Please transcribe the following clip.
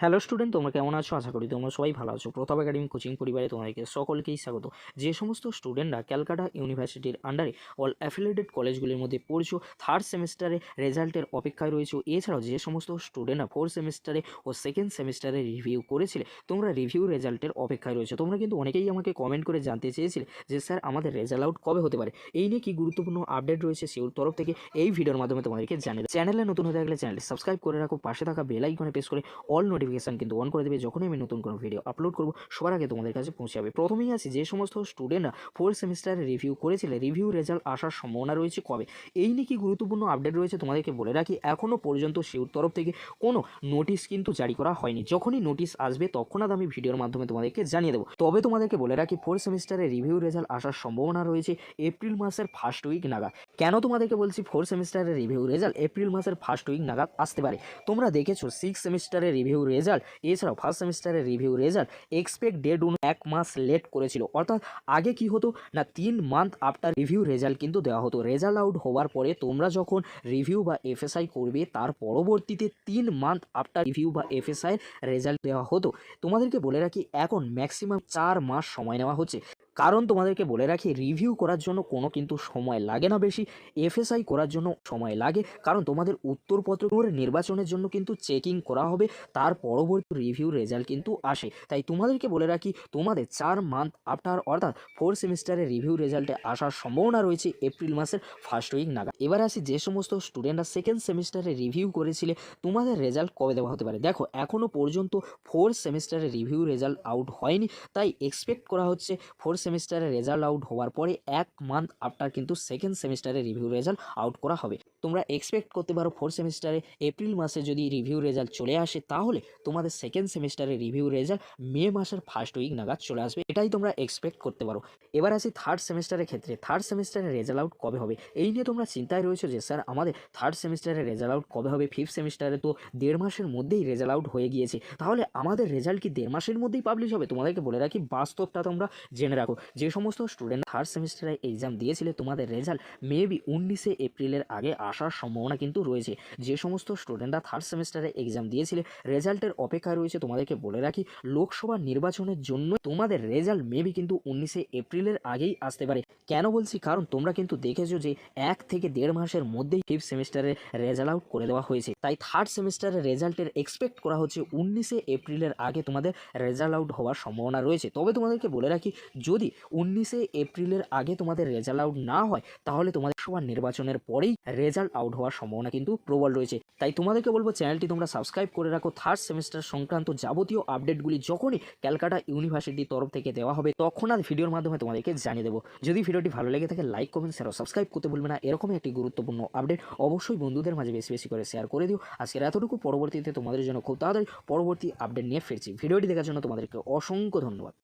Hello student তোমরা কেমন আছো? আশা করি তোমরা সবাই ভালো আছো। প্রতাপ একাডেমি কোচিং পরিবারে তোমাদেরকে সকলকেই স্বাগত। যে সমস্ত স্টুডেন্টরা ক্যালকাটা ইউনিভার্সিটির আন্ডারে অল অ্যাফিলিয়েটেড কলেজগুলির মধ্যে পড়ছো থার্ড সেমিস্টারে রেজাল্টের অপেক্ষায় রয়েছো, এছাড়াও যে সমস্ত স্টুডেন্টরা ফোর্থ সেমিস্টারে ও সেকেন্ড সেমিস্টারে রিভিউ করেছিলে, তোমরা রিভিউ রেজাল্টের অপেক্ষায় রয়েছো। তোমরা কিন্তু অনেকেই আমাকে কমেন্ট করে জানতে চেয়েছিলে যে, স্যার, আমাদের রেজাল্ট আউট কবে হতে পারে? এই নিয়ে কি গুরুত্বপূর্ণ আপডেট রয়েছে সেওর তরফ থেকে এই ভিডিওর মাধ্যমে তোমাদেরকে জানিয়ে চ্যানেলে নতুন হয়ে থাকলে চ্যানেলটি সাবস্ক্রাইব করে রাখো, পাশে থাকা বেল আইকনে প্রেস করে অল নোটিফিকেশান কিন্তু অন করে দেবে যখনই আমি নতুন কোনো ভিডিও আপলোড করব, সবার আগে তোমাদের কাছে পৌঁছে যাবে। প্রথমেই আছে যে সমস্ত স্টুডেন্টরা ফোর্থ সেমিস্টারে রিভিউ করেছিলে রিভিউ রেজাল্ট আসার সম্ভাবনা রয়েছে কবে? এই নিয়ে কি গুরুত্বপূর্ণ আপডেট রয়েছে তোমাদেরকে বলে রাখি এখনও পর্যন্ত সেউর তরফ থেকে কোনো নোটিশ কিন্তু জারি করা হয়নি। যখনই নোটিশ আসবে তৎক্ষণাৎ আমি ভিডিওর মাধ্যমে তোমাদেরকে জানিয়ে দেবো। তবে তোমাদেরকে বলে রাখি ফোর্থ সেমিস্টারে রিভিউ রেজাল্ট আসার সম্ভাবনা রয়েছে এপ্রিল মাসের ফার্স্ট উইক নাগাদ। কেন তোমাদেরকে বলছি ফোর্থ সেমিস্টারের রিভিউ রেজাল্ট এপ্রিল মাসের ফার্স্ট উইক নাগাদ আসতে পারে। তোমরা দেখেছ সিক্স সেমিস্টারের রিভিউ রেজাল্ট এছাড়াও ফার্স্ট সেমিস্টারের রিভিউ রেজাল্ট এক্সপেক্ট ডেট অনু এক মাস লেট করেছিল। অর্থাৎ আগে কি হতো? না, তিন মান্থ আফটার রিভিউ রেজাল্ট কিন্তু দেওয়া হতো। রেজাল্ট আউট হওয়ার পরে তোমরা যখন রিভিউ বা এফএসআই করবে, তার পরবর্তীতে তিন মান্থ আফটার রিভিউ বা এফএসআই রেজাল্ট দেওয়া হতো। তোমাদেরকে বলে রাখি, এখন ম্যাক্সিমাম চার মাস সময় নেওয়া হচ্ছে। কারণ তোমাদেরকে বলে রাখি রিভিউ করার জন্য কোনো কিন্তু সময় লাগে না বেশি এফএসআই করার জন্য সময় লাগে। কারণ তোমাদের উত্তরপত্র নির্বাচনের জন্য কিন্তু চেকিং করা হবে, তার পরবর্তী রিভিউ রেজাল্ট কিন্তু আসে। তাই তোমাদেরকে বলে রাখি, তোমাদের চার মান্থ আফটার অর্থাৎ ফোর্থ সেমিস্টারের রিভিউ রেজাল্টে আসার সম্ভাবনা রয়েছে এপ্রিল মাসের ফার্স্ট উইক নাগাদ। এবার আসি, যে সমস্ত স্টুডেন্টরা সেকেন্ড সেমিস্টারে রিভিউ করেছিলে, তোমাদের রেজাল্ট কবে দেওয়া হতে পারে? দেখো এখনও পর্যন্ত ফোর্থ সেমিস্টারে রিভিউ রেজাল্ট আউট হয়নি, তাই এক্সপেক্ট করা হচ্ছে ফোর্থ সেমিস্টারে রেজাল্ট আউট হওয়ার পরে এক মান্থ আফটার কিন্তু সেকেন্ড সেমিস্টারে রিভিউ রেজাল্ট আউট করা হবে। তোমরা এক্সপেক্ট করতে পারো ফোর্থ সেমিস্টারে এপ্রিল মাসে যদি রিভিউ রেজাল্ট চলে আসে, তাহলে তোমাদের সেকেন্ড সেমিস্টারে রিভিউ রেজাল্ট মে মাসের ফার্স্ট উইক নাগাদ চলে আসবে। এটাই তোমরা এক্সপেক্ট করতে পারো। এবার আসি থার্ড সেমিস্টারের ক্ষেত্রে। থার্ড সেমিস্টারে রেজাল্ট আউট কবে হবে? এই নিয়ে তোমরা চিন্তায় রয়েছো যে, স্যার, আমাদের থার্ড সেমিস্টারে রেজাল্ট আউট কবে হবে? ফিফথ সেমিস্টারে তো দেড় মাসের মধ্যেই রেজাল্ট আউট হয়ে গিয়েছে। তাহলে আমাদের রেজাল্ট কি দেড় মাসের মধ্যেই পাবলিশ হবে? তোমাদেরকে বলে রাখি, বাস্তবটা তোমরা জেনে রাখো। যে সমস্ত স্টুডেন্ট থার্ড সেমিস্টারে এক্সাম দিয়েছিলে, তোমাদের রেজাল্ট মেবি উনিশে এপ্রিলের আগে আসার সম্ভাবনা কিন্তু রয়েছে। যে সমস্ত স্টুডেন্টরা থার্ড সেমিস্টারে এক্সাম দিয়েছিলে রেজাল্টের অপেক্ষায় রয়েছে, তোমাদেরকে বলে রাখি, লোকসভা নির্বাচনের জন্য তোমাদের রেজাল্ট মেবি কিন্তু উনিশে এপ্রিলের আগেই আসতে পারে। কেন বলছি? কারণ তোমরা কিন্তু দেখেছ যে এক থেকে দেড় মাসের মধ্যেই ফিফথ সেমিস্টারে রেজাল্ট আউট করে দেওয়া হয়েছে। তাই থার্ড সেমিস্টারের রেজাল্টের এক্সপেক্ট করা হচ্ছে উনিশে এপ্রিলের আগে তোমাদের রেজাল্ট আউট হওয়ার সম্ভাবনা রয়েছে। তবে তোমাদেরকে বলে রাখি যদি উনিশে এপ্রিলের আগে তোমাদের রেজাল্ট আউট না হয়, তাহলে তোমাদের সবার নির্বাচনের পরেই রেজাল্ট আউট হওয়ার সম্ভাবনা কিন্তু প্রবল রয়েছে। তাই তোমাদেরকে বলব চ্যানেলটি তোমরা সাবস্ক্রাইব করে রাখো। থার্ড সেমিস্টার সংক্রান্ত যাবতীয় আপডেটগুলি যখনই ক্যালকাটা ইউনিভার্সিটির তরফ থেকে দেওয়া হবে, তখন আর ভিডিওর মাধ্যমে তোমাদেরকে জানিয়ে দেবো। যদি ভিডিওটি ভালো লেগে থাকে লাইক কমেন্ট শেয়ার সাবস্ক্রাইব করতে ভুলবে না। এরকমই একটি গুরুত্বপূর্ণ আপডেট অবশ্যই বন্ধুদের মাঝে বেশি বেশি করে শেয়ার করে দিও। আজকের এতটুকু, পরবর্তীতে তোমাদের জন্য খুব তাড়াতাড়ি পরবর্তী আপডেট নিয়ে ফিরছি। ভিডিওটি দেখার জন্য তোমাদেরকে অসংখ্য ধন্যবাদ।